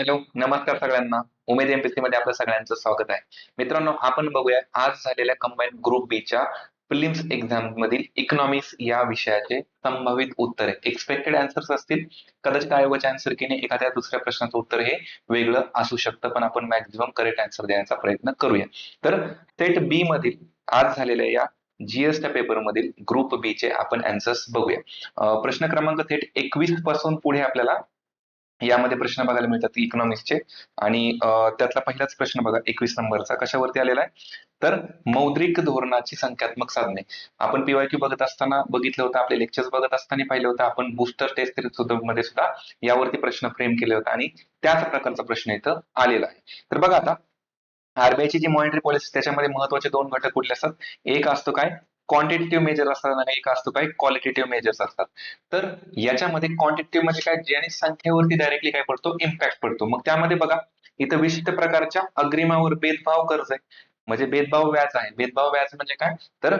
Hello नमस्कार सगळ्यांना. उमेद MPC मध्ये आपल्या सगळ्यांचं स्वागत आहे. मित्रांनो आपण बघूया. आज झालेल्या कंबाईन ग्रुप बी च्या प्रिलिम्स एक्झाम मधील इकॉनॉमिक्स या विषयाचे संभावित उत्तरे एक्सपेक्टेड आन्सर्स असतील. कदाचित आयोगाच्या आन्सर कीने एखाद्या दुसऱ्या प्रश्नाचं उत्तर हे वेगळं असू शकतं पण आपण मॅक्झिमम करेक्ट आन्सर देण्याचा प्रयत्न करूया. तर सेट बी मधील आज झालेल्या या जीएसच्या पेपर मधील ग्रुप बी चे आपण आन्सर्स बघूया. प्रश्न क्रमांक थेट एकवीसपासून पुढे आपल्याला यामध्ये प्रश्न बघायला मिळतात इकॉनॉमिक्सचे आणि त्यातला पहिलाच प्रश्न बघा एकवीस नंबरचा कशावरती आलेला आहे? तर मौद्रिक धोरणाची संख्यात्मक साधने. आपण पीवायक्यू बघत असताना बघितलं होतं आपले लेक्चर्स बघत असताना पाहिलं होतं आपण बुस्टर टेस्ट सुद्धा मध्ये सुद्धा यावरती प्रश्न फ्रेम केले होते आणि त्याच प्रकारचा प्रश्न इथं आलेला आहे. तर बघा आता आरबीआयची जी मॉनिटरी पॉलिसी त्याच्यामध्ये महत्त्वाचे दोन घटक कुठले असतात? एक असतो काय? क्वांटिटेटिव्ह मेजर असतात एक असतो काय क्वालिटेटिव्ह मेजर्स असतात. तर याच्यामध्ये क्वांटिटेटिव्ह म्हणजे काय ज्याने संख्येवरती डायरेक्टली काय पडतो इम्पॅक्ट पडतो. मग त्यामध्ये बघा इथं विशिष्ट प्रकारच्या अग्रिमावर भेदभाव कर्ज आहे. म्हणजे भेदभाव व्याज आहे. भेदभाव व्याज म्हणजे काय? तर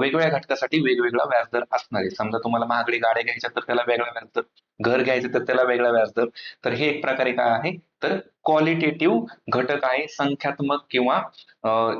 वेगवेगळ्या घटकासाठी वेगवेगळा व्याजदर असणार आहे. समजा तुम्हाला महागडी गाड्या घ्यायच्या तर त्याला वेगळा व्याजदर. घर घ्यायचं तर त्याला वेगळा व्याजदर. तर हे एक प्रकारे काय आहे? तर क्वालिटेटिव्ह घटक आहे संख्यात्मक किंवा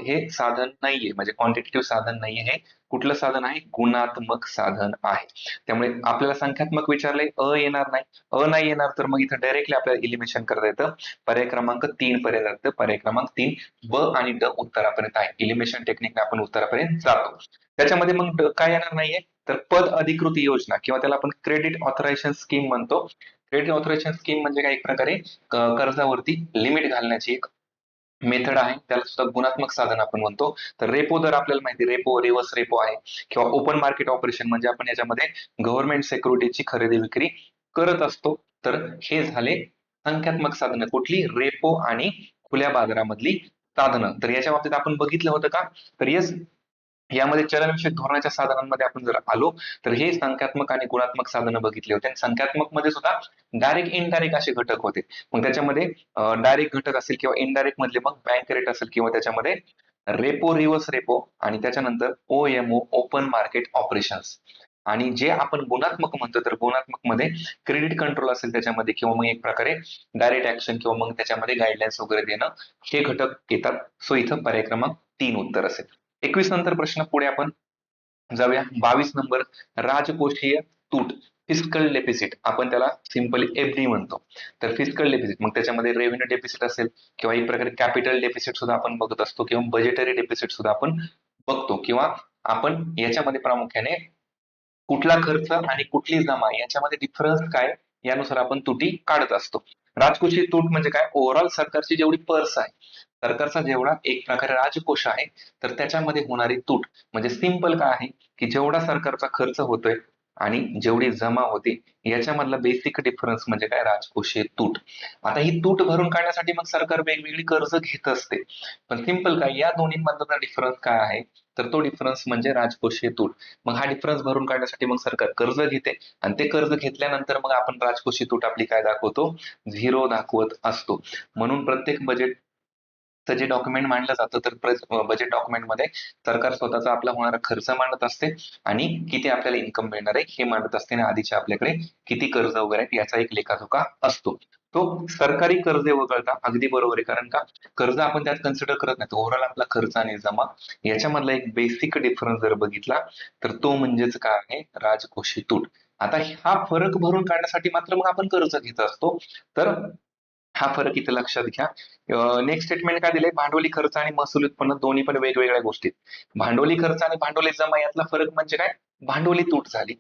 हे साधन नाहीये. म्हणजे क्वांटिटेटिव्ह साधन नाहीये हे. कुठलं साधन आहे? गुणात्मक साधन आहे. त्यामुळे आपल्याला संख्यात्मक विचारले अ येणार नाही. अ नाही येणार तर मग इथं डायरेक्टली आपल्याला इलिमिनेशन करता येतं. पर्याय क्रमांक तीन पर्यंत जातं पर्याय क्रमांक तीन ब आणि ड उत्तरापर्यंत आहे. इलिमिनेशन टेक्निक आपण उत्तरापर्यंत जातो. त्याच्यामध्ये मग काय येणार नाहीये? तर पद अधिकृत योजना किंवा त्याला आपण क्रेडिट ऑथरायझेशन स्कीम म्हणतो. क्रेडिट ऑथरायझेशन स्कीम म्हणजे काय एक प्रकारे कर्जावरती लिमिट घालण्याची एक मेथड आहे. त्याला सुद्धा गुणात्मक साधन आपण म्हणतो. तर रेपो दर आपल्याला माहिती रेपो रिव्हर्स रेपो आहे. किंवा ओपन मार्केट ऑपरेशन म्हणजे आपण याच्यामध्ये गव्हर्नमेंट सिक्युरिटीची खरेदी विक्री करत असतो. तर हे झाले संख्यात्मक साधनं. कुठली? रेपो आणि खुल्या बाजारामधली साधनं. तर याच्या बाबतीत आपण बघितलं होतं का? तर येस यामध्ये चलनविषयक धोरणाच्या साधनांमध्ये आपण जर आलो तर हे संख्यात्मक आणि गुणात्मक साधनं बघितले होते. आणि संख्यात्मकमध्ये सुद्धा डायरेक्ट इनडायरेक्ट असे घटक होते. मग त्याच्यामध्ये डायरेक्ट घटक असेल किंवा इनडायरेक्ट मधले मग बँक रेट असेल किंवा त्याच्यामध्ये रेपो रिव्हर्स रेपो आणि त्याच्यानंतर ओएमओ ओपन मार्केट ऑपरेशन्स आणि जे आपण गुणात्मक म्हणतो तर गुणात्मकमध्ये क्रेडिट कंट्रोल असेल त्याच्यामध्ये किंवा मग एक प्रकारे डायरेक्ट ऍक्शन किंवा मग त्याच्यामध्ये गाईडलाईन्स वगैरे देणं हे घटक येतात. सो इथं पर्याय क्रमांक तीन उत्तर असेल. एकवीस नंतर प्रश्न पुढे आपण जाऊया. बावीस नंबर राजकोषीय तूट फिस्कल डेफिसिट आपण त्याला सिम्पली एफडी म्हणतो. तर फिस्कल डेफिसिट मग त्याच्यामध्ये रेव्हेन्यू डेफिसिट असेल किंवा एक प्रकारे कॅपिटल डेफिसिट सुद्धा आपण बघत असतो किंवा बजेटरी डेफिसिट सुद्धा आपण बघतो किंवा आपण याच्यामध्ये प्रामुख्याने कुठला खर्च आणि कुठली जमा याच्यामध्ये डिफरन्स काय यानुसार आपण तुटी काढत असतो. राजकोषीय तूट म्हणजे काय? ओव्हरऑल सरकारची जेवढी पर्स आहे सरकारचा जेवढा एक प्रकारे राजकोष आहे तर त्याच्यामध्ये होणारी तूट म्हणजे सिंपल काय आहे की जेवढा सरकारचा खर्च होतोय आणि जेवढी जमा होते याच्यामधला बेसिक डिफरन्स म्हणजे काय? राजकोषीय तूट. आता ही तूट भरून काढण्यासाठी मग सरकार वेगवेगळी कर्ज घेत असते. पण सिंपल काय? या दोन्हीमधला डिफरन्स काय आहे तर तो डिफरन्स म्हणजे राजकोषीय तूट. मग हा डिफरन्स भरून काढण्यासाठी मग सरकार कर्ज घेते आणि ते कर्ज घेतल्यानंतर मग आपण राजकोषीय तूट आपली काय दाखवतो? झिरो दाखवत असतो. म्हणून प्रत्येक बजेट जे डॉक्युमेंट मांडलं जातं तर बजेट डॉक्युमेंटमध्ये सरकार स्वतःचा आपला होणारा खर्च मांडत असते आणि किती आपल्याला इन्कम मिळणार आहे हे मांडत असते आणि आधीच्या आपल्याकडे किती कर्ज वगैरे आहेत याचा एक लेखाजोखा असतो. तो सरकारी कर्ज वगळता अगदी बरोबर आहे. कारण का? कर्ज आपण त्यात कन्सिडर करत नाही. ओव्हरऑल आपला खर्च आणि जमा याच्यामधला एक बेसिक डिफरन्स जर बघितला तर तो म्हणजेच काय आहे? राजकोषी तूट. आता हा फरक भरून काढण्यासाठी मात्र मग आपण कर्ज घेत असतो. तर हा फरक इथे लक्षात घ्या. नेक्स्ट स्टेटमेंट काय दिलंय? भांडवली खर्च आणि महसूल उत्पन्न दोन्ही पण वेगवेगळ्या गोष्टीत भांडवली खर्च आणि भांडवली जमा यातला फरक म्हणजे काय? भांडवली तूट झाली.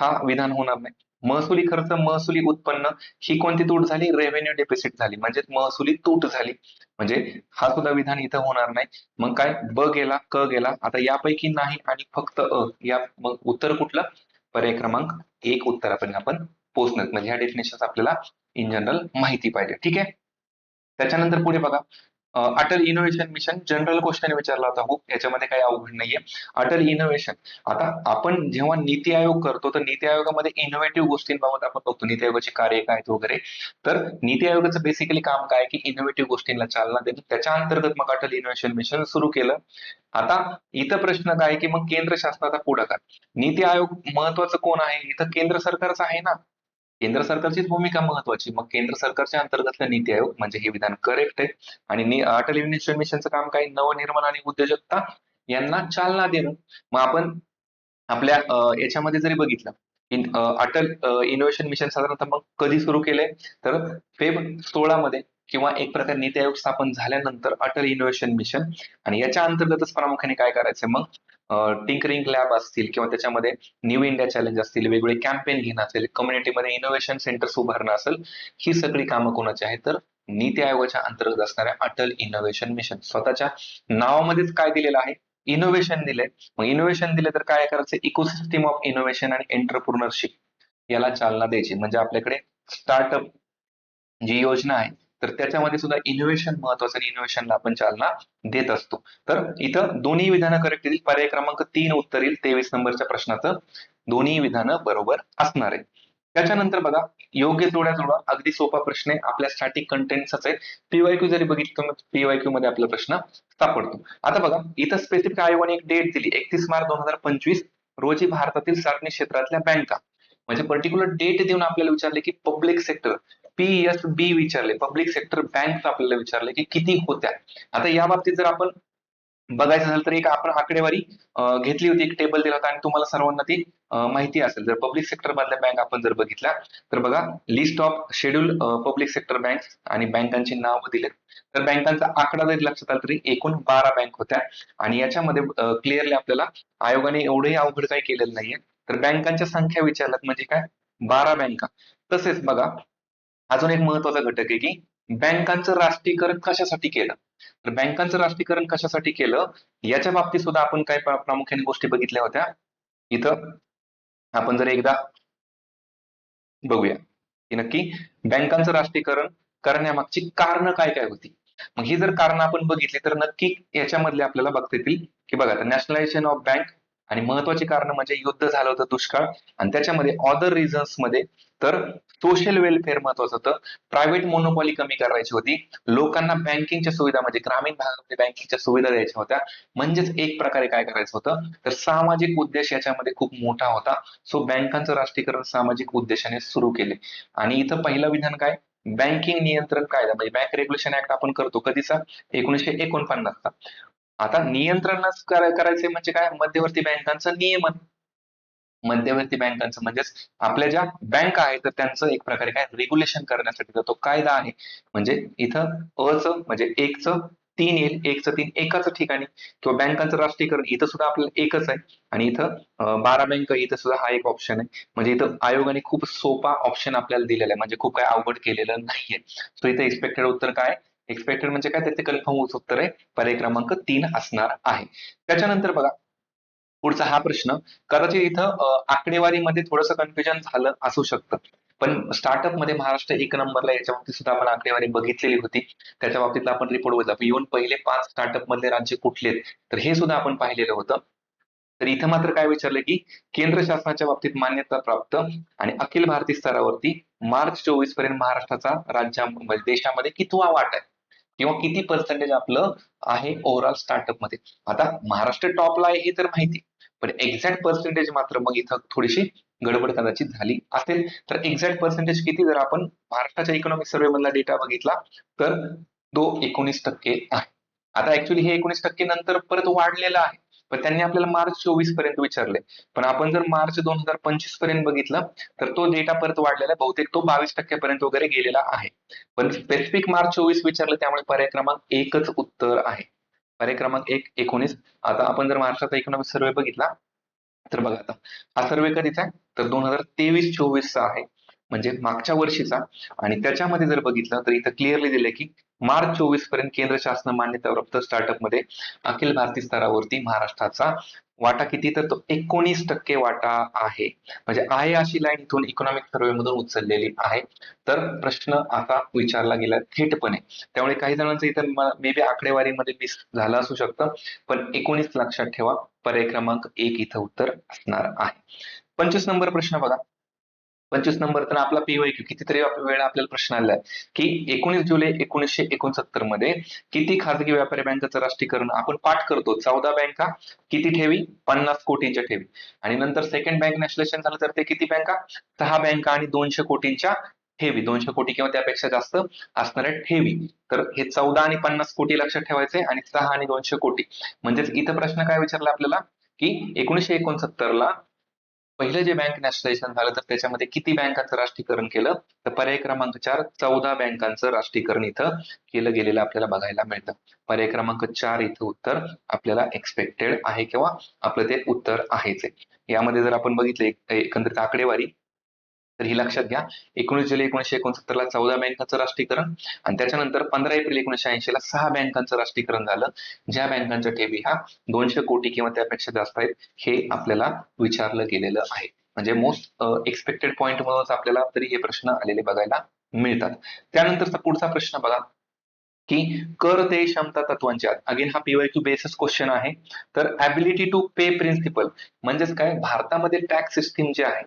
हा विधान होणार नाही. महसुली खर्च महसुली उत्पन्न ही कोणती तूट झाली? रेव्हेन्यू डेफिसिट झाली. म्हणजे महसुली तूट झाली. म्हणजे हा सुद्धा विधान इथं होणार नाही. मग काय? ब गेला क गेला. आता यापैकी नाही आणि फक्त अ या मग उत्तर कुठलं? पर्याय क्रमांक एक उत्तरापर्यंत आपण पोहोचणार. म्हणजे ह्या डेफिनेशन आपल्याला इन जनरल माहिती पाहिजे. ठीक आहे? त्याच्यानंतर पुढे बघा. Atal innovation mission general question विचारला होता हो. याच्यामध्ये काही अवघड नाहीये. अटल इनोव्हेशन आता आपण जेव्हा नीती आयोग करतो तर नीती आयोगामध्ये इनोव्हेटिव्ह गोष्टींबाबत आपण बघतो. नीती आयोगाचे कार्य काय वगैरे. तर नीती आयोगाचं बेसिकली काम काय की इनोव्हेटिव्ह गोष्टींना चालना देणं. त्याच्या अंतर्गत मग अटल इनोव्हेशन मिशन सुरू केलं. आता इथं प्रश्न काय की मग केंद्र शासनाचा पुढाकार. नीती आयोग महत्वाचं कोण आहे? इथं केंद्र सरकारच आहे ना. केंद्र सरकारचीच भूमिका महत्वाची. मग केंद्र सरकारच्या अंतर्गतला नीती आयोग म्हणजे हे विधान करेक्ट आहे. आणि अटल इनोव्हेशन मिशनचं काम काय? नवनिर्माण आणि उद्योजकता यांना चालना देणं. मग आपण आपल्या याच्यामध्ये जरी बघितलं इन- अटल इनोव्हेशन मिशन साधारणतः मग कधी सुरू केलंय? तर फेब सोळा मध्ये किंवा एक प्रकारे नीती आयोग स्थापन झाल्यानंतर अटल इनोव्हेशन मिशन आणि याच्या अंतर्गतच प्रामुख्याने काय करायचं मग टिंकरिंग लॅब असतील किंवा त्याच्यामध्ये न्यू इंडिया चॅलेंज असतील वेगवेगळे कॅम्पेन घेणं असेल कम्युनिटीमध्ये इनोव्हेशन सेंटर्स उभारणं असेल ही सगळी कामं कोणाची आहेत? तर नीती आयोगाच्या अंतर्गत असणाऱ्या अटल इनोव्हेशन मिशन स्वतःच्या नावामध्येच काय दिलेलं आहे? इनोव्हेशन दिलंय. मग इनोव्हेशन दिले तर काय करायचं? इकोसिस्टम ऑफ इनोव्हेशन आणि एंटरप्रुनरशिप याला चालना द्यायची. म्हणजे आपल्याकडे स्टार्टअप जी योजना आहे तर त्याच्यामध्ये सुद्धा इनोव्हेशन महत्वाचं आणि इनोव्हेशनला आपण चालना देत असतो. तर इथं दोन्ही विधानं करेक्ट येतील. पर्याय क्रमांक तीन उत्तर येईल. तेवीस नंबरच्या प्रश्नाचं. दोन्ही विधानं बरोबर असणार आहे त्याच्यानंतर बघा योग्य जोड्या जोडा. अगदी सोपा प्रश्न आहे. आपल्या स्टॅटिक कंटेंटचाच आहे. पीवायक्यू जरी बघितलं पीवायक्यू मध्ये आपला प्रश्न सापडतो. आता बघा इथं स्पेसिफिक आयोगाने एक डेट दिली. एकतीस मार्च दोन हजार पंचवीस रोजी भारतातील सार्वजनिक क्षेत्रातल्या बँका म्हणजे पर्टिक्युलर डेट देऊन आपल्याला विचारले की पब्लिक सेक्टर पीएसबी बी विचारले. पब्लिक सेक्टर बँक आपल्याला विचारले की किती होत्या? आता या बाबतीत जर आपण बघायचं झालं तर एक आपण आकडेवारी घेतली होती एक टेबल दिला होता आणि तुम्हाला सर्वांना ती माहिती असेल. जर पब्लिक सेक्टर मधल्या बँक आपण जर बघितल्या तर बघा list of schedule public sector bank आणि बँकांची नाव दिलेत. तर बँकांचा आकडा जरी लक्षात आला तरी एकूण बारा बँक होत्या. आणि याच्यामध्ये क्लिअरली आपल्याला आयोगाने एवढंही अवघड काही केलेलं नाहीये. तर बँकांच्या संख्या विचारल्यात म्हणजे काय? बारा बँका तसेच बघा अजून एक महत्त्वाचा घटक आहे की बँकांचं राष्ट्रीयकरण कशासाठी केलं? तर बँकांचं राष्ट्रीयकरण कशासाठी केलं? याच्या बाबतीत सुद्धा आपण काय प्रामुख्याने गोष्टी बघितल्या होत्या. इथं आपण जर एकदा बघूया की नक्की बँकांचं राष्ट्रीयकरण करण्यामागची कारण काय काय होती? मग ही जर कारण आपण बघितली तर नक्की याच्यामधले आपल्याला बघता येतील की बघा नॅशनलायझेशन ऑफ बँक आणि महत्वाची कारण म्हणजे युद्ध झालं होतं दुष्काळ आणि त्याच्यामध्ये ऑदर रिझन्समध्ये तर सोशल वेलफेअर महत्वाचं होतं. प्रायव्हेट मोनोपॉली कमी करायची होती. लोकांना बँकिंगच्या सुविधा म्हणजे ग्रामीण भागामध्ये बँकिंगच्या सुविधा द्यायच्या होत्या. म्हणजेच एक प्रकारे काय करायचं होतं? तर सामाजिक उद्देश याच्यामध्ये खूप मोठा होता. सो बँकांचं राष्ट्रीयकरण सामाजिक उद्देशाने सुरू केले. आणि इथं पहिलं विधान काय? बँकिंग नियंत्रण कायदा. म्हणजे बँक रेग्युलेशन ऍक्ट आपण करतो. कधीचा? एकोणीसशे एकोणपन्नासचा. आता नियंत्रणच करायचे म्हणजे काय? मध्यवर्ती बँकांचं नियमन. मध्यवर्ती बँकांचं. म्हणजेच आपल्या ज्या बँक आहेत तर त्यांचं एक प्रकारे काय रेग्युलेशन करण्यासाठी तो कायदा आहे. म्हणजे इथं अ च म्हणजे एक च तीन येईल एकच तीन एकाच ठिकाणी. किंवा बँकांचं राष्ट्रीयकरण इथं सुद्धा आपल्याला एकच आहे. आणि इथं बारा बँक इथं सुद्धा हा एक ऑप्शन आहे. म्हणजे इथं आयोगाने खूप सोपा ऑप्शन आपल्याला दिलेला आहे. म्हणजे खूप काय अवघड केलेलं नाहीये. सो इथं एक्सपेक्टेड उत्तर काय? एक्सपेक्टेड म्हणजे काय? त्याचे ते कन्फर्म उत्तर आहे. पर्याय क्रमांक तीन असणार आहे. त्याच्यानंतर बघा पुढचा हा प्रश्न कदाचित इथं आकडेवारीमध्ये थोडंसं कन्फ्युजन झालं असू शकतं. पण स्टार्टअपमध्ये महाराष्ट्र एक नंबरला याच्या बाबतीत सुद्धा आपण आकडेवारी बघितलेली होती. त्याच्या बाबतीतला आपण रिपोर्ट बघितला येऊन पहिले पाच स्टार्टअप मधले राज्य कुठले तर हे सुद्धा आपण पाहिलेलं होतं. तर इथं मात्र काय विचारलं की केंद्र शासनाच्या बाबतीत मान्यता प्राप्त आणि अखिल भारतीय स्तरावरती मार्च चोवीसपर्यंत महाराष्ट्राचा राज्या म्हणजे देशामध्ये कितवा वाट आहे? किंवा किती पर्सेंटेज आपलं आहे ओव्हरऑल स्टार्टअपमध्ये? आता महाराष्ट्र टॉपला आहे हे तर माहिती. पण एक्झॅक्ट पर्सेंटेज मात्र मग इथं थोडीशी गडबड कदाचित झाली असेल. तर एक्झॅक्ट पर्सेंटेज किती जर आपण महाराष्ट्राच्या इकॉनॉमिक सर्व्हे मधला डेटा बघितला तर तो एकोणीस टक्के आहे. आता ऍक्च्युली हे एकोणीस टक्के नंतर परत वाढलेलं आहे. पण त्यांनी आपल्याला मार्च चोवीसपर्यंत विचारले. पण आपण जर मार्च दोन हजार पंचवीसपर्यंत बघितलं तर तो डेटा परत वाढलेला आहे. बहुतेक तो बावीस टक्क्यापर्यंत वगैरे गेलेला आहे. पण स्पेसिफिक मार्च चोवीस विचारलं त्यामुळे पर्याय क्रमांक एकच उत्तर आहे. पर्याय क्रमांक एक एकोणीस. आता आपण जर महाराष्ट्राचा इकॉनॉमिक सर्वे बघितला तर बघा आता. हा सर्वे कधीचा आहे? तर दोन हजार तेवीस चोवीसचा आहे. म्हणजे मागच्या वर्षीचा. आणि त्याच्यामध्ये जर बघितलं तर इथं क्लिअरली दिलंय की मार्च चोवीसपर्यंत केंद्र शासन मान्यताप्राप्त स्टार्टअपमध्ये अखिल भारतीय स्तरावरती महाराष्ट्राचा वाटा किती? तर तो एकोणीस टक्के वाटा आहे. म्हणजे आहे अशी लाईन इथून इकॉनॉमिक सर्वे मधून उचललेली आहे. तर प्रश्न आता विचारला गेला थेटपणे. त्यामुळे काही जणांचं इथं मे बी आकडेवारीमध्ये मिस झालं असू शकतं. पण एकोणीस लक्षात ठेवा पर्याय क्रमांक एक इथं उत्तर असणार आहे. पंचवीस नंबर प्रश्न बघा. पंचवीस नंबर तर आपला पीवायक्यू कितीतरी वेळा आपल्याला प्रश्न आलेला आहे की एकोणीस जुलै एकोणीसशे एकोणसत्तरमध्ये किती खासगी व्यापारी बँकांचं राष्ट्रीयकरण आपण पाठ करतो? चौदा बँका किती ठेवी? पन्नास कोटींच्या ठेवी. आणि नंतर सेकंड बँक नॅशनलायझेशन झालं तर ते किती बँका? सहा बँका आणि दोनशे कोटींच्या ठेवी. दोनशे कोटी किंवा त्यापेक्षा जास्त असणाऱ्या ठेवी. तर हे चौदा आणि पन्नास कोटी लक्षात ठेवायचे आणि सहा आणि दोनशे कोटी. म्हणजेच इथं प्रश्न काय विचारला आपल्याला? की एकोणीसशे एकोणसत्तर ला पहिलं जे बँक नॅशनलायझेशन झालं तर त्याच्यामध्ये किती बँकांचं राष्ट्रीयकरण केलं? तर पर्याय क्रमांक चार चौदा बँकांचं राष्ट्रीयकरण इथं केलं गेलेलं आपल्याला बघायला मिळतं. पर्याय क्रमांक चार इथं उत्तर आपल्याला एक्सपेक्टेड आहे किंवा आपलं ते उत्तर आहेच आहे. यामध्ये जर आपण बघितले एकंदरीत आकडेवारी तर ही लक्षात घ्या. एकोणीस जुलै एकोणीशे एकोणसत्तर ला चौदा बँकांचं राष्ट्रीयकरण आणि त्याच्यानंतर पंधरा एप्रिल एकोणीशे ऐंशी ला सहा बँकांचं राष्ट्रीयकरण झालं. ज्या बँकांच्या ठेवी ह्या दोनशे कोटी किंवा त्यापेक्षा जास्त आहेत हे आपल्याला विचारलं गेलेलं आहे. म्हणजे मोस्ट एक्सपेक्टेड पॉईंट म्हणूनच आपल्याला तरी हे प्रश्न आलेले बघायला मिळतात. त्यानंतरचा पुढचा प्रश्न बघा की कर ते क्षमता तत्वांच्या अगेन हा पीवाय क्यू बेसिस क्वेश्चन आहे. तर ऍबिलिटी टू पे प्रिन्सिपल म्हणजेच काय? भारतामध्ये टॅक्स सिस्टीम जे आहे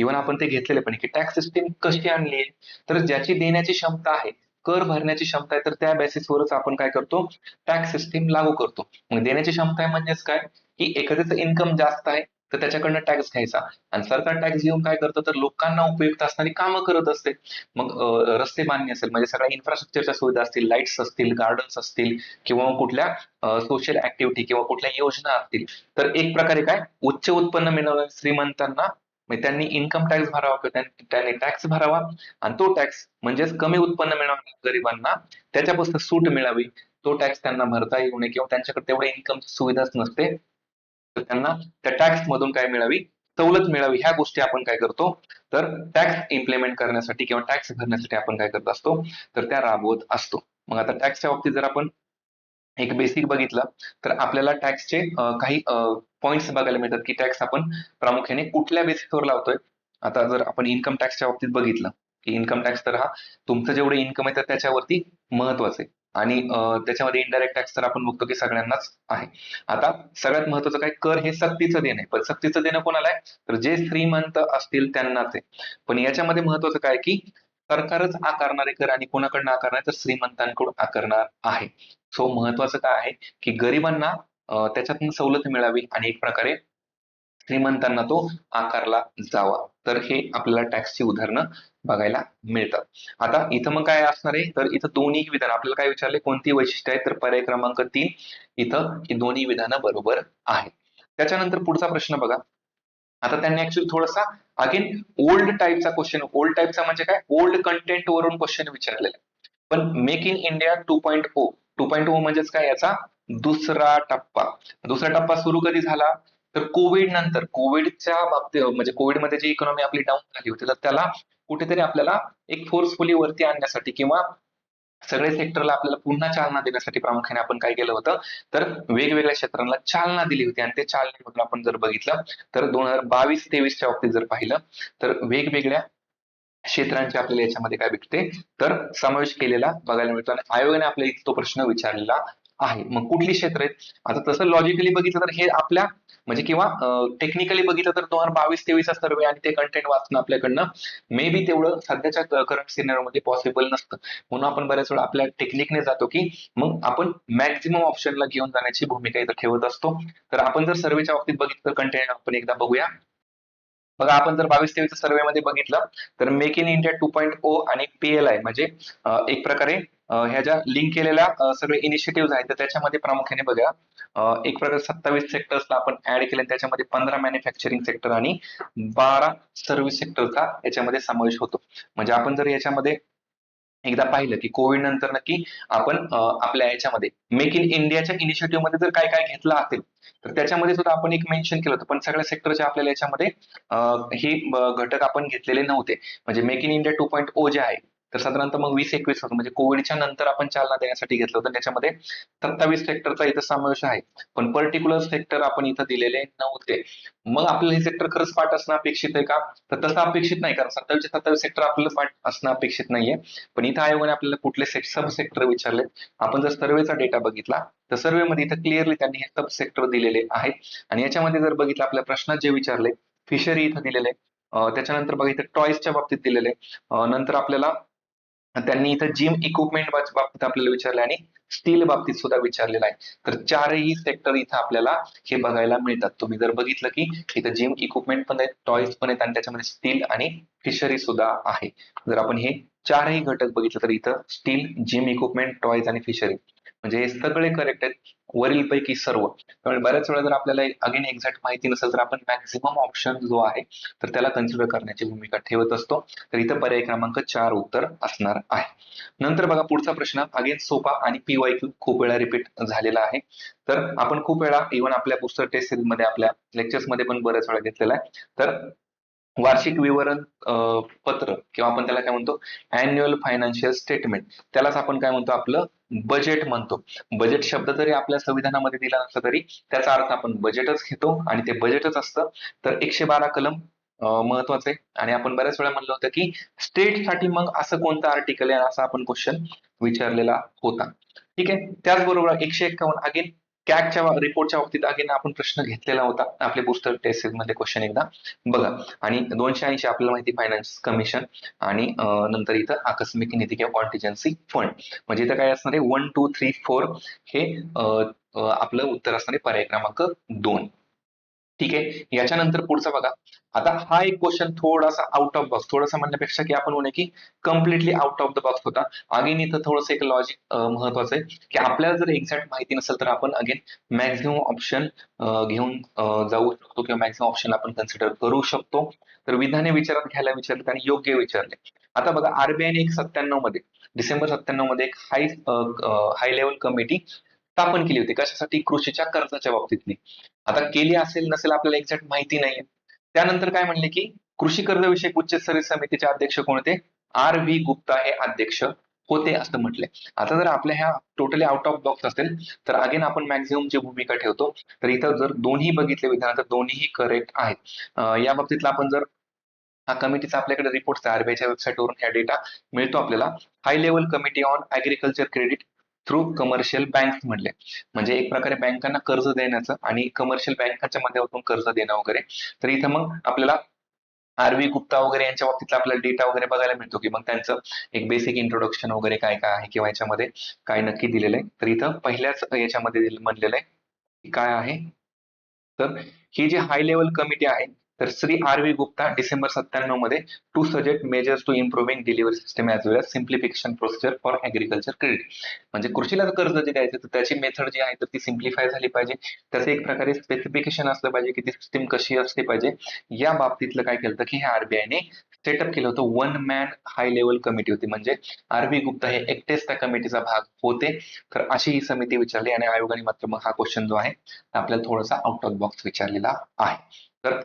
इव्हन आपण ते घेतलेले पण की टॅक्स सिस्टीम कशी आणली आहे? तर ज्याची देण्याची क्षमता आहे कर भरण्याची क्षमता आहे तर त्या बेसिसवरच आपण काय करतो? टॅक्स सिस्टीम लागू करतो. मग देण्याची क्षमता आहे म्हणजेच काय? की एखाद्याचं इन्कम जास्त आहे तर त्याच्याकडनं टॅक्स घ्यायचा. आणि सरकार टॅक्स घेऊन काय करतं? तर लोकांना उपयुक्त असणारी कामं करत असते. मग रस्ते बांधणी असेल म्हणजे सगळ्या इन्फ्रास्ट्रक्चरच्या सुविधा असतील लाईट्स असतील गार्डन्स असतील किंवा कुठल्या सोशल ऍक्टिव्हिटी किंवा कुठल्या योजना असतील. तर एक प्रकारे काय? उच्च उत्पन्न मिळवणाऱ्या श्रीमंतांना मग त्यांनी इन्कम टॅक्स भरावा किंवा त्यांनी टॅक्स भरावा. आणि तो टॅक्स म्हणजेच कमी उत्पन्न मिळवणाऱ्या गरिबांना त्याच्यापासून सूट मिळावी. तो टॅक्स त्यांना भरता येऊ नये किंवा त्यांच्याकडे तेवढे इन्कम सुविधाच नसते. तर त्यांना त्या टॅक्स मधून काय मिळावी? सवलत मिळावी. ह्या गोष्टी आपण काय करतो? तर टॅक्स इम्प्लिमेंट करण्यासाठी किंवा टॅक्स भरण्यासाठी आपण काय करत असतो? तर त्या राबवत असतो. मग आता टॅक्सच्या बाबतीत जर आपण एक बेसिक बघितलं तर आपल्याला टॅक्सचे काही पॉइंट्स बघायला मिळतात की टॅक्स आपण प्रामुख्याने कुठल्या बेसिसवर लावतोय. आता जर आपण इन्कम टॅक्सच्या बाबतीत बघितलं की इन्कम टॅक्स तर हा तुमचं जेवढं इन्कम आहे तर त्याच्यावरती महत्वाचं आहे. आणि त्याच्यामध्ये इनडायरेक्ट टॅक्स तर आपण बघतो की सगळ्यांनाच आहे. आता सगळ्यात महत्वाचं काय? कर हे सक्तीचं देणं आहे. पण सक्तीचं देणं कोणाला आहे? तर जे श्रीमंत असतील त्यांनाच आहे पण याच्यामध्ये महत्वाचं काय? की सरकारच आकारणारे कर आणि कोणाकडनं आकारणार तर श्रीमंतांकडून आकारणार आहे. सो महत्वाचं काय आहे? की गरिबांना त्याच्यातून सवलत मिळावी आणि एक प्रकारे श्रीमंतांना तो आकारला जावा. तर हे आपल्याला टॅक्सची उदाहरणं बघायला मिळतात. आता इथं मग काय असणार आहे? तर इथं दोन्ही विधान. आपल्याला काय विचारले? कोणती वैशिष्ट्य आहे? तर पर्याय क्रमांक तीन. इथं ही दोन्ही विधानं बरोबर आहेत. त्याच्यानंतर पुढचा प्रश्न बघा. आता त्यांनी ऍक्च्युली थोडासा अगेन ओल्ड टाईपचा क्वेश्चन ओल्ड टाईपचा म्हणजे काय? ओल्ड कंटेंट वरून क्वेश्चन विचारलेला पण make in India two point O two point O म्हणजेच काय? याचा दुसरा टप्पा. दुसरा टप्पा सुरू कधी झाला? तर कोविड नंतर. कोविडच्या बाबतीत म्हणजे कोविडमध्ये जी इकॉनॉमी आपली डाऊन झाली होती तर त्याला कुठेतरी आपल्याला एक फोर्सफुली वरती आणण्यासाठी किंवा सगळे सेक्टरला आपल्याला पुन्हा चालना देण्यासाठी प्रामुख्याने आपण काय केलं होतं? तर वेगवेगळ्या क्षेत्रांना चालना दिली होती. आणि ते चालनेमधून आपण जर बघितलं तर दोन हजार बावीस तेवीसच्या बाबतीत जर पाहिलं तर वेगवेगळ्या क्षेत्रांचे आपल्याला याच्यामध्ये काय भेटते? तर समावेश केलेला बघायला मिळतो. आणि आयोगाने आपल्याला तो प्रश्न विचारलेला आहे. मग कुठली क्षेत्र आहेत? आता तसं लॉजिकली बघितलं तर हे आपल्या म्हणजे किंवा टेक्निकली बघितलं तर दोन हजार बावीस तेवीसचा सर्वे आणि ते कंटेंट वाचणं आपल्याकडनं मे बी तेवढं सध्याच्या करंट सिनेरिओ मध्ये पॉसिबल नसतं. म्हणून आपण बऱ्याच वेळा आपल्या टेक्निकने जातो की मग आपण मॅक्झिमम ऑप्शनला घेऊन जाण्याची भूमिका इथं ठेवत असतो. तर आपण जर सर्वेच्या बाबतीत बघितलं कंटेंट आपण एकदा बघूया. बघा आपण जर बावीस तेवीस सर्वे मध्ये बघितलं तर make in India two point O आणि पीएलआय म्हणजे एक प्रकारे ह्या ज्या लिंक केलेल्या सर्व सगळे इनिशिएटिव्ह आहेत तर त्याच्यामध्ये प्रामुख्याने बघा एक प्रकारे सत्तावीस सेक्टर्सला आपण ऍड केले त्याच्यामध्ये पंधरा मॅन्युफॅक्चरिंग सेक्टर आणि बारा सर्व्हिस सेक्टरचा याच्यामध्ये समावेश होतो. म्हणजे आपण जर याच्यामध्ये एकदा पाहिलं की कोविड नंतर नक्की आपण आपल्या याच्यामध्ये मेक इन इंडियाच्या इनिशिएटिव्हमध्ये जर काय काय घेतलं असेल तर त्याच्यामध्ये सुद्धा आपण एक मेन्शन केलं होतं. पण सगळ्या सेक्टरच्या आपल्याला याच्यामध्ये हे घटक आपण घेतलेले नव्हते. म्हणजे make in India two point O जे आहे तर साधारणतः मग वीस एकवीस होतं. म्हणजे कोविडच्या नंतर आपण चालना देण्यासाठी घेतलं होतं. त्याच्यामध्ये सत्तावीस सेक्टरचा इथं समावेश आहे. पण पर्टिक्युलर सेक्टर आपण इथं दिलेले नव्हते. मग आपल्याला हे सेक्टर खरंच पाठ असणं अपेक्षित आहे का? तर तसं अपेक्षित नाही कारण सत्तावीस सत्तावीस सेक्टर आपल्याला पाठ असणं अपेक्षित नाहीये. पण इथं आयोगाने आपल्याला कुठले सब सेक्टर विचारले आपण जर सर्वेचा डेटा बघितला तर सर्वे मध्ये इथं क्लिअरली त्यांनी हे सब सेक्टर दिलेले आहेत. आणि याच्यामध्ये जर बघितलं आपल्या प्रश्नात जे विचारले फिशरी इथं दिलेले त्याच्यानंतर बघा इथं टॉईसच्या बाबतीत दिलेले नंतर आपल्याला त्यांनी इथं जिम इक्विपमेंट बाबतीत आपल्याला विचारलं आणि स्टील बाबतीत सुद्धा विचारलेलं आहे. तर चारही सेक्टर इथं आपल्याला हे बघायला मिळतात. तुम्ही जर बघितलं की इथं जिम इक्विपमेंट पण आहेत टॉयज पण आहेत आणि त्याच्यामध्ये स्टील आणि फिशरी सुद्धा आहे. जर आपण हे चारही घटक बघितलं तर इथं स्टील जिम इक्विपमेंट टॉयज आणि फिशरी म्हणजे हे सगळे करेक्ट आहेत. वरील पैकी सर्व. त्यामुळे बऱ्याच वेळा जर आपल्याला अगेन एक्झॅक्ट माहिती नसेल तर आपण मॅक्झिमम ऑप्शन जो आहे तर त्याला कन्सिडर करण्याची भूमिका ठेवत असतो. तर इथं पर्याय क्रमांक चार उत्तर असणार आहे. नंतर बघा पुढचा प्रश्न. अगेन सोपा आणि पीवाय क्यू खूप वेळा रिपीट झालेला आहे. तर आपण खूप वेळा इव्हन आपल्या पुस्तक टेस्टमध्ये आपल्या लेक्चर्समध्ये पण बऱ्याच वेळा घेतलेला आहे. तर वार्षिक विवरण पत्र किंवा आपण त्याला काय म्हणतो? अॅन्युअल फायनान्शियल स्टेटमेंट त्यालाच आपण काय म्हणतो? आपलं बजेट म्हणतो. बजेट शब्द जरी आपल्या संविधानामध्ये दिला नसला तरी त्याचा अर्थ आपण बजेटच घेतो आणि ते बजेटच असतं. तर एकशे बारा कलम अं, महत्वाचं. आहे आणि आपण बऱ्याच वेळा म्हणलं होतं की स्टेटसाठी मग असं कोणतं आर्टिकल आहे? असा आपण क्वेश्चन विचारलेला होता. ठीक आहे? त्याचबरोबर एकशे एक्कावन्न अगेन कॅगच्या रिपोर्टच्या बाबतीत अगेन आपण प्रश्न घेतलेला होता. आपले पुस्तक टेस्टमध्ये क्वेश्चन एकदा. बघा आणि दोनशे ऐंशी आपल्याला माहिती फायनान्स कमिशन आणि नंतर इथं आकस्मिक निधी किंवा कॉन्टिजन्सी फंड म्हणजे इथं काय असणार आहे? वन टू थ्री फोर हे आपलं उत्तर असणार आहे पर्याय क्रमांक दोन. ठीक आहे? याच्यानंतर पुढचा बघा. आता हा एक क्वेश्चन थोडासा आउट ऑफ बॉक्स थोडासा म्हणण्यापेक्षा की आपण म्हणू की completely out of the box होता. अगेन इथं थोडंसं एक लॉजिक महत्वाचं आहे की आपल्याला जर एक्झॅक्ट माहिती नसेल तर आपण अगेन मॅक्झिमम ऑप्शन घेऊन जाऊ शकतो किंवा मॅक्झिमम ऑप्शन आपण कन्सिडर करू शकतो. तर विधाने विचारात घ्यायला विचारले आणि योग्य विचारले. आता बघा आरबीआयने एक सत्त्याण्णवमध्ये डिसेंबर सत्त्याण्णवमध्ये एक हाय हाय लेवल कमिटी स्थापन केली होती. कशासाठी? कृषीच्या कर्जाच्या बाबतीतली आता केली असेल नसेल आपल्याला एक्झॅक्ट माहिती नाहीये. त्यानंतर काय म्हणले की कृषी कर्जविषयक उच्चस्तरीय समितीचे अध्यक्ष कोण होते? आर व्ही गुप्ता हे अध्यक्ष होते असं म्हटले आता जर आपल्या ह्या टोटली आउट ऑफ बॉक्स असेल तर अगेन आपण मॅक्झिममची भूमिका ठेवतो. तर इथं जर दोन्ही बघितले विधान तर दोन्हीही करेक्ट आहेत. या बाबतीतला आपण जर हा कमिटीचा आपल्याकडे रिपोर्ट आरबीआयच्या वेबसाईटवरून हा डेटा मिळतो आपल्याला. High level committee on agriculture credit through commercial bank म्हणले म्हणजे एक प्रकारे बँकांना कर्ज देण्याचं आणि कमर्शियल बँकांच्या माध्यमातून कर्ज देणं वगैरे. तर इथं मग आपल्याला आरवी गुप्ता वगैरे यांच्या बाबतीतला आपल्याला डेटा वगैरे बघायला मिळतो की मग त्यांचं एक बेसिक इंट्रोडक्शन वगैरे काय काय आहे किंवा याच्यामध्ये काय नक्की दिलेलं आहे. तर इथं पहिल्याच याच्यामध्ये म्हणलेलं आहे काय आहे. तर ही जी हाय लेवल कमिटी आहे तर Shri R V Gupta December सत्त्याण्णवमध्ये to suggest measures to improving delivery system as well as simplification procedure for agriculture credit म्हणजे कृषीला जर कर्ज जे द्यायचं तर त्याची मेथड जी आहे तर ती सिम्प्लिफाय झाली पाहिजे. त्याचं एक प्रकारे स्पेसिफिकेशन असलं पाहिजे की ती सिस्टीम कशी असली पाहिजे. या बाबतीतलं काय केलं की हे आरबीआयने सेटअप केलं होतं. One man high level committee होती. म्हणजे आर व्ही गुप्ता हे एकटेच त्या कमिटीचा भाग होते. तर अशी ही समिती विचारली आणि आयोगाने मात्र मग हा क्वेश्चन जो आहे आपल्याला थोडासा आउट ऑफ बॉक्स विचारलेला आहे. तर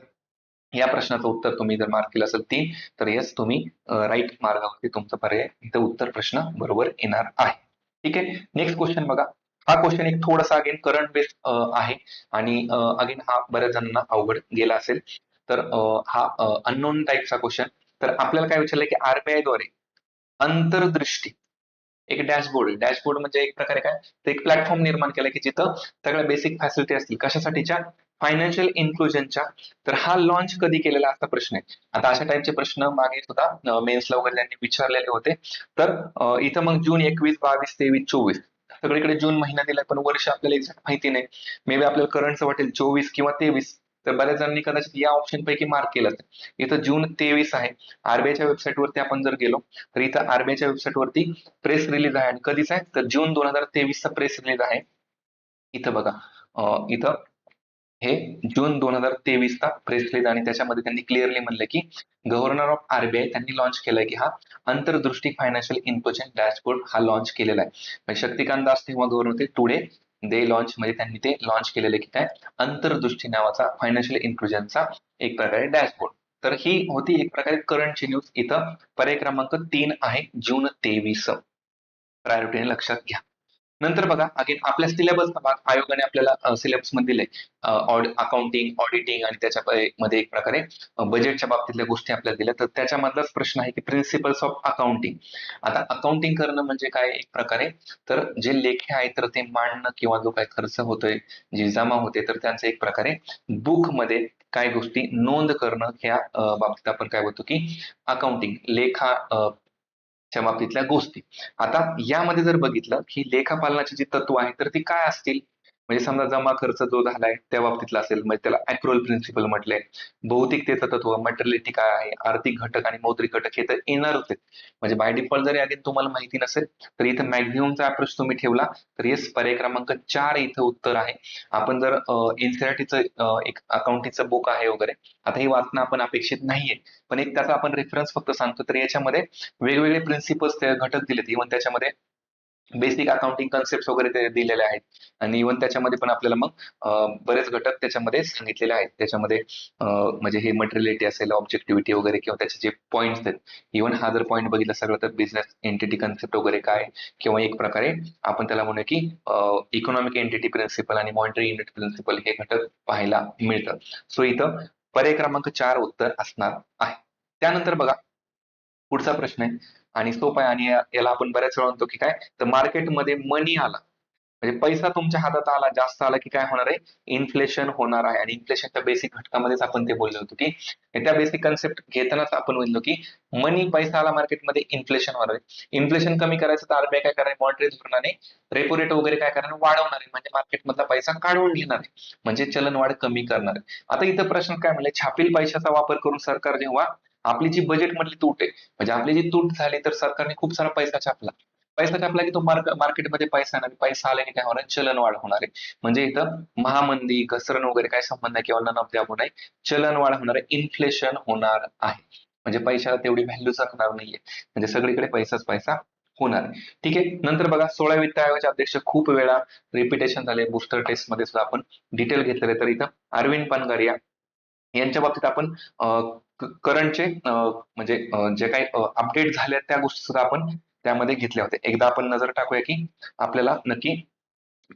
या प्रश्नाचं उत्तर तुम्ही जर मार्क केलं असेल तीन तर येस तुम्ही राईट मार्गावरती तुमचं पर्याय इथं उत्तर प्रश्न बरोबर येणार आहे. ठीक आहे? नेक्स्ट क्वेश्चन बघा. हा क्वेश्चन एक थोडासा अगेन करंट बेस आहे. आणि अगेन हा बऱ्याच जणांना अवघड गेला असेल. तर हा अननोन टाईपचा क्वेश्चन तर आपल्याला काय विचारलं की आरबीआयद्वारे अंतर्दृष्टी एक डॅशबोर्ड डॅशबोर्ड म्हणजे एक प्रकारे काय? तर एक प्लॅटफॉर्म निर्माण केला की जिथं सगळ्या बेसिक फॅसिलिटी असतील कशासाठीच्या? फायनान्शियल इन्क्लुजनच्या तर हा लॉन्च कधी केलेला असा प्रश्न आहे. आता अशा टाइपचे प्रश्न मागे सुद्धा मेन्सला वगैरे त्यांनी विचारलेले होते. तर इथं मग जून एकवीस बावीस तेवीस चोवीस. सगळीकडे जून महिना दिलाय पण वर्ष आपल्याला एक्झॅक्ट माहिती नाही. मे बी आपल्याला करंटचं वाटेल चोवीस किंवा तेवीस. तर बऱ्याच जणांनी कदाचित या ऑप्शन पैकी मार्क केलं असेल. इथं जून तेवीस आहे. आरबीआयच्या वेबसाईट वरती आपण जर गेलो तर इथं आरबीआयच्या वेबसाईट वरती प्रेस रिलीज आहे. आणि कधीच आहे? तर जून दोन हजार तेवीसचा प्रेस रिलीज आहे. इथं बघा. इथं हे जून दोन हजार तेवीसचा प्रेस रिलीज आणि त्याच्यामध्ये त्यांनी क्लिअरली म्हणलं की गव्हर्नर ऑफ आरबीआय त्यांनी लॉन्च केलाय की हा अंतर्दृष्टी फायनान्शियल इन्क्लुजन डॅशबोर्ड हा लॉन्च केलेला आहे. म्हणजे शक्तिकांत दास तेव्हा गव्हर्नर होते टुडे दे लॉन्च म्हणजे त्यांनी ते लॉन्च केलेले की काय अंतर्दृष्टी नावाचा फायनान्शियल इन्क्लुजनचा एक प्रकारे डॅशबोर्ड तर ही होती एक प्रकारे करंटची न्यूज इथं पर्याय क्रमांक तीन आहे जून तेवीस प्रायोरिटीने लक्षात घ्या. नंतर बघा अगेन आपल्या सिलेबस भाग आयोगाने आपल्याला सिलेबसमध्ये दिले अकाउंटिंग ऑडिटिंग आणि त्याच्या मध्ये एक प्रकारे बजेटच्या बाबतीतल्या गोष्टी आपल्याला दिल्या. तर त्याच्यामधलाच प्रश्न आहे की प्रिन्सिपल्स ऑफ अकाउंटिंग आता अकाउंटिंग करणं म्हणजे काय एक प्रकारे? तर जे लेखे आहेत तर ते मांडणं किंवा जो काय खर्च होतोय जी जमा होते तर त्यांचं एक प्रकारे बुकमध्ये काय गोष्टी नोंद करणं ह्या बाबतीत आपण काय बोलतो की अकाउंटिंग लेखा अं, बाबतीतल्या गोष्टी. आता यामध्ये जर बघितलं की लेखापालनाची जी तत्व आहे तर ती काय असतील? म्हणजे समजा जमा खर्च जो झालाय त्या बाबतीतला असेल म्हणजे त्याला अॅक्रोल प्रिन्सिपल म्हटलंय. भौतिकतेचं तत्व मटेरिलिटी काय आहे आर्थिक घटक आणि मौद्रिक घटक हे तर येणारच आहेत. म्हणजे बाय डिफॉल्ट जरी आधी तुम्हाला माहिती नसेल तर इथं मॅक्झिममचा अप्रोच तुम्ही ठेवला तर येस पर्याय क्रमांक चार इथं उत्तर आहे. आपण जर एनसीआरटीचं एक अकाउंटिंगचं बुक आहे वगैरे आता हे वाचणं आपण अपेक्षित नाहीये. पण एक त्याचा आपण रेफरन्स फक्त सांगतो तर याच्यामध्ये वेगवेगळे प्रिन्सिपल्स घटक दिलेत. इव्हन त्याच्यामध्ये बेसिक अकाउंटिंग कन्सेप्ट वगैरे ते दिलेले आहेत. आणि इव्हन त्याच्यामध्ये पण आपल्याला मग बरेच घटक त्याच्यामध्ये सांगितलेले आहेत. त्याच्यामध्ये म्हणजे हे मटेरियलिटी असेल ऑब्जेक्टिव्हिटी वगैरे किंवा त्याचे जे पॉईंट्स आहेत. इव्हन हा जर पॉईंट बघितला सगळं तर बिझनेस एंटिटी कन्सेप्ट वगैरे काय? किंवा एक प्रकारे आपण त्याला म्हणूया की इकॉनॉमिक एंटिटी प्रिन्सिपल आणि मॉनिटरी युनिट प्रिन्सिपल हे घटक पाहायला मिळतं. सो इथं पर्याय क्रमांक चार उत्तर असणार आहे. त्यानंतर बघा पुढचा प्रश्न आहे. आणि सोपा आहे आणि याला आपण बऱ्याच वेळा म्हणतो की काय? तर मार्केटमध्ये मनी आला. म्हणजे पैसा तुमच्या हातात आला जास्त आला की काय होणार आहे? इन्फ्लेशन होणार आहे. आणि इन्फ्लेशनच्या बेसिक घटकामध्येच आपण ते बोललो होतो की त्या बेसिक कन्सेप्ट घेतानाच आपण बोललो की मनी पैसा आला मार्केटमध्ये इन्फ्लेशन होणार आहे. इन्फ्लेशन कमी करायचं तर आरबीआय काय करणार मॉनिटरी धोरणाने रेपो रेट वगैरे काय करणार? वाढवणार आहे. म्हणजे मार्केटमधला पैसा काढून घेणार आहे. म्हणजे चलनवाढ कमी करणार आहे. आता इथं प्रश्न काय म्हणले? छापील पैशाचा वापर करून सरकार जेव्हा आपली जी बजेट मधली तूट आहे म्हणजे आपली जी तूट झाली तर सरकारने खूप सारा पैसा छापला. पैसा छापला की तो मार्क मार्केटमध्ये पैसा येणार पैसा आला की काय होणार? चलनवाढ होणार आहे. म्हणजे इथं महामंदी घसरण वगैरे काय संबंध आहे? किंवा नन ऑफ द्यावं नाही चलनवाढ होणार आहे इन्फ्लेशन होणार आहे. म्हणजे पैशाला तेवढी व्हॅल्यू राहणार नाहीये. म्हणजे सगळीकडे पैसाच पैसा होणार ठीक आहे नंतर बघा सोळा वित्त आयोगाचे अध्यक्ष खूप वेळा रिपिटेशन झाले. बुस्टर टेस्टमध्ये सुद्धा आपण डिटेल घेतलेले तर इथं अरविंद पनगरिया यांच्या बाबतीत आपण करंटचे म्हणजे जे काही अपडेट झाले त्या गोष्टी सुद्धा आपण त्यामध्ये घेतल्या होत्या. एकदा आपण नजर टाकूया की आपल्याला नक्की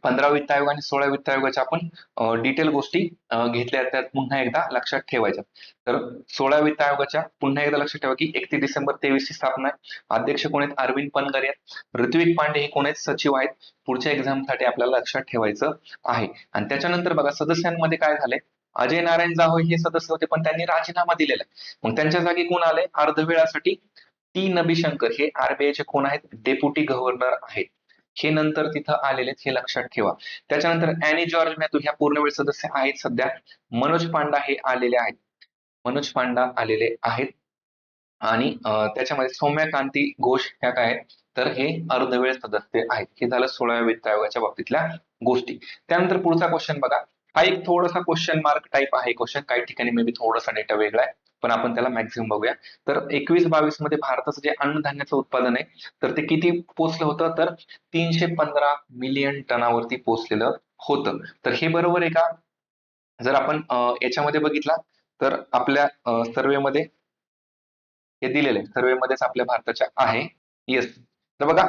पंधरा वित्त आयोग आणि सोळा वित्त आयोगाच्या आपण डिटेल गोष्टी घेतल्या त्यात पुन्हा एकदा लक्षात ठेवायच्या. तर सोळा वित्त आयोगाच्या पुन्हा एकदा लक्षात ठेवा की एकतीस डिसेंबर तेवीस ची स्थापना आहे. अध्यक्ष कोण आहेत? अरविंद पनगर आहेत. ऋत्विक पांडे हे कोण आहेत? सचिव आहेत. पुढच्या एक्झामसाठी आपल्याला लक्षात ठेवायचं आहे. आणि त्याच्यानंतर बघा सदस्यांमध्ये काय झालंय? अजय नारायण जावळ हे सदस्य होते पण त्यांनी राजीनामा दिलेला आहे. मग त्यांच्या जागी कोण आले अर्धवेळासाठी टी नबीशंकर हे आरबीआयचे चे कोण आहेत डेप्युटी गव्हर्नर आहेत. हे नंतर तिथं आलेले आहेत, हे लक्षात ठेवा. त्याच्यानंतर अॅनी जॉर्ज मॅथू ह्या पूर्णवेळ सदस्य आहेत सध्या. मनोज पांडा हे आलेले आहेत. मनोज पांडा आलेले आहेत. आणि अं, त्याच्यामध्ये सौम्या कांती घोष ह्या काय आहेत? तर हे अर्धवेळ सदस्य आहेत. हे झालं सोळाव्या वित्त आयोगाच्या बाबतीतल्या गोष्टी. त्यानंतर पुढचा क्वेश्चन बघा. हा एक थोडासा क्वेश्चन मार्क टाईप आहे. क्वेश्चन काही ठिकाणी मे बी थोडासा डेटा वेगळा आहे पण आपण त्याला मॅक्झिमम बघूया. तर एकवीस बावीसमध्ये भारताचं जे अन्नधान्याचं उत्पादन आहे तर ते किती पोचलं होतं? तर तीनशे पंधरा मिलियन टनावरती पोचलेलं होतं. तर हे बरोबर आहे का? जर आपण याच्यामध्ये बघितला तर आपल्या सर्वे मध्ये हे दिलेलं आहे. सर्वे मध्येच आपल्या भारताच्या आहे. येस तर बघा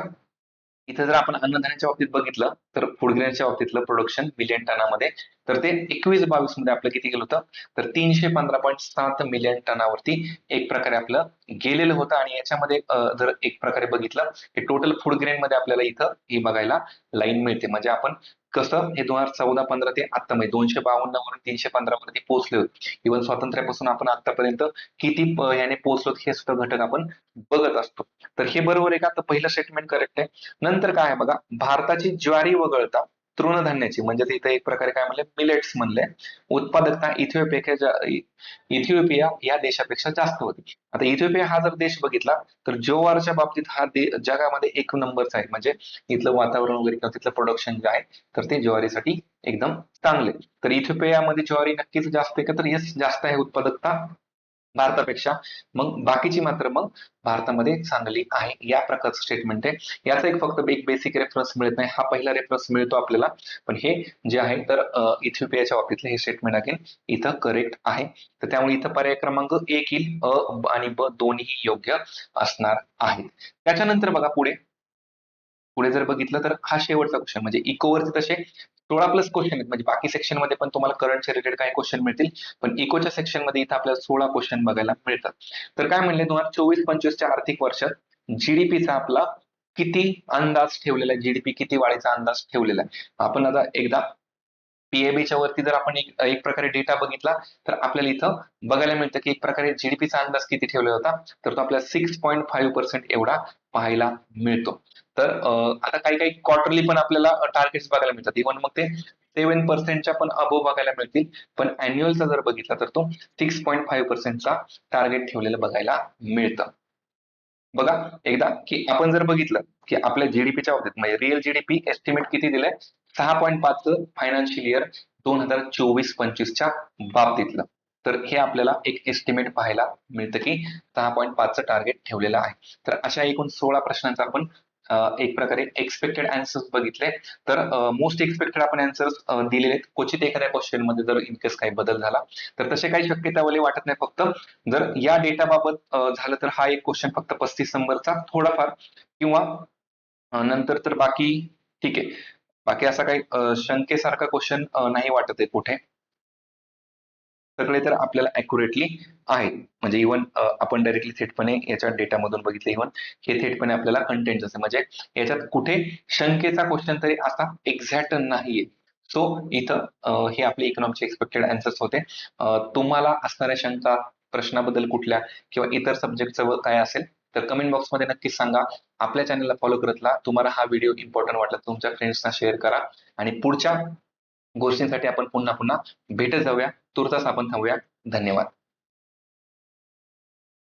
इथे जर आपण अन्नधान्याच्या बाबतीत बघितलं तर फूड ग्रेनच्या बाबतीतलं प्रोडक्शन मिलियन टनामध्ये तर ते एकवीस बावीसमध्ये आपलं किती गेलं होतं? तर तीनशे पंधरा पॉईंट सात मिलियन टनावरती एक प्रकारे आपलं गेलेलं होतं. आणि याच्यामध्ये जर एक प्रकारे बघितलं की टोटल फूड ग्रेन मध्ये आपल्याला इथं ही बघायला लाईन मिळते. म्हणजे आपण कसं? हे दोन हजार चौदा पंधरा ते आता म्हणजे दोनशे बावन्न वरून तीनशे पंधरा वरती पोहोचले होते. इव्हन स्वातंत्र्यापासून आपण आतापर्यंत किती याने पोहोचलो हे सुद्धा घटक आपण बघत असतो. तर हे बरोबर आहे का तर पहिलं स्टेटमेंट करेक्ट आहे. नंतर काय आहे बघा? भारताची ज्वारी वगळता तृणधान्याची म्हणजे इथे एक प्रकारे काय म्हणले मिलेट्स म्हणले. उत्पादकता इथिओपिया इथिओपिया या देशापेक्षा जास्त होती. आता इथिओपिया हा जर देश बघितला तर ज्वारच्या बाबतीत हा जगामध्ये एक नंबरचा आहे. म्हणजे इथलं वातावरण वगैरे किंवा तिथलं प्रोडक्शन जे आहे तर ते ज्वारीसाठी एकदम चांगले. तर इथिओपियामध्ये ज्वारी नक्कीच जास्त आहे का? तर येस जास्त आहे उत्पादकता. भारतापेक्षा. मग बाकीची मात्र मग भारतामध्ये चांगली आहे. या प्रकारचं स्टेटमेंट आहे. याचा एक फक्त एक बेसिक रेफरन्स मिळत नाही. हा पहिला रेफरन्स मिळतो आपल्याला. पण हे जे आहे तर इथिओपियाच्या बाबतीतलं हे स्टेटमेंट अगेन इथं करेक्ट आहे. तर त्यामुळे इथं पर्याय क्रमांक एक येईल. अ आणि ब दोन्ही योग्य असणार आहेत. त्याच्यानंतर बघा पुढे. पुढे जर बघितलं तर हा शेवटचा क्वेश्चन म्हणजे इकोवरचे तसे सोळा प्लस क्वेश्चन आहेत. म्हणजे बाकी सेक्शनमध्ये पण तुम्हाला करंटचे रिलेटेड काही क्वेश्चन मिळतील. पण इकोच्या सेक्शनमध्ये इथं आपल्याला सोळा क्वेश्चन बघायला मिळतात. तर काय म्हणले? दोन हजार चोवीस पंचवीसच्या आर्थिक वर्षात जीडीपीचा आपला किती अंदाज ठेवलेला आहे? जीडीपी किती वाढीचा अंदाज ठेवलेला आहे? आपण आता एकदा पीएबीच्या वरती जर आपण एक एक प्रकारे डेटा बघितला तर आपल्याला इथं बघायला मिळतं की एक प्रकारे जीडीपीचा अंदाज किती ठेवलेला होता? तर तो आपल्याला सिक्स पॉईंट फाईव्ह पर्सेंट एवढा पाहायला मिळतो. तर आता काही काही क्वार्टरली पण आपल्याला टार्गेट्स बघायला मिळतात. इव्हन मग ते सेव्हन पर्सेंटच्या पण अबोव बघायला मिळतील. पण अॅन्युअलचा जर बघितला तर तो सिक्स पॉईंट फाईव्ह पर्सेंटचा टार्गेट ठेवलेलं बघायला मिळतं. बघा एकदा की आपण जर बघितलं की आपल्या जीडीपीच्या बाबतीत म्हणजे रिअल जीडीपी एस्टिमेट किती दिलंय? सहा पॉईंट पाच फायनान्शियल इयर दोन हजार चोवीस पंचवीसच्या बाबतीतलं. तर हे आपल्याला एक एस्टिमेट पाहायला मिळतं की सहा पॉईंट पाचचं टार्गेट ठेवलेलं आहे. तर अशा एकूण सोळा प्रश्नांचा आपण एक प्रकारे एक्सपेक्टेड आन्सर्स बघितले. तर मोस्ट एक्सपेक्टेड आपण आन्सर्स दिलेले आहेत. क्वचित एखाद्या क्वेश्चनमध्ये जर इनकेस काही बदल झाला तर तसे काही शक्यतावले वाटत नाही फक्त. जर या डेटाबाबत झालं तर हा एक क्वेश्चन फक्त पस्तीस नंबरचा थोडाफार किंवा नंतर तर बाकी ठीक आहे. बाकी असा काही शंकेसारखा क्वेश्चन नाही वाटत आहे कुठे. सगळे तर आपल्याला अॅक्युरेटली आहेत. म्हणजे इव्हन आपण डायरेक्टली थेटपणे याच्या डेटामधून बघितलं इव्हन हे थेटपणे आपल्याला कंटेंट असते म्हणजे याच्यात कुठे शंकेचा क्वेश्चन तरी असा एक्झॅक्ट नाहीये. सो इथं हे आपले इकॉनॉमिकचे एक्सपेक्टेड अँसर्स होते. तुम्हाला असणाऱ्या शंका प्रश्नाबद्दल कुठल्या किंवा इतर सब्जेक्टचं काय असेल तर कमेंट बॉक्समध्ये नक्कीच सांगा. आपल्या चॅनलला फॉलो करत तुम्हाला हा व्हिडिओ इम्पॉर्टंट वाटला तुमच्या फ्रेंड्सना शेअर करा. आणि पुढच्या गोष्टींसाठी आपण पुन्हा पुन्हा भेटत जाऊया. तुर्तास आपण थांबूया धन्यवाद.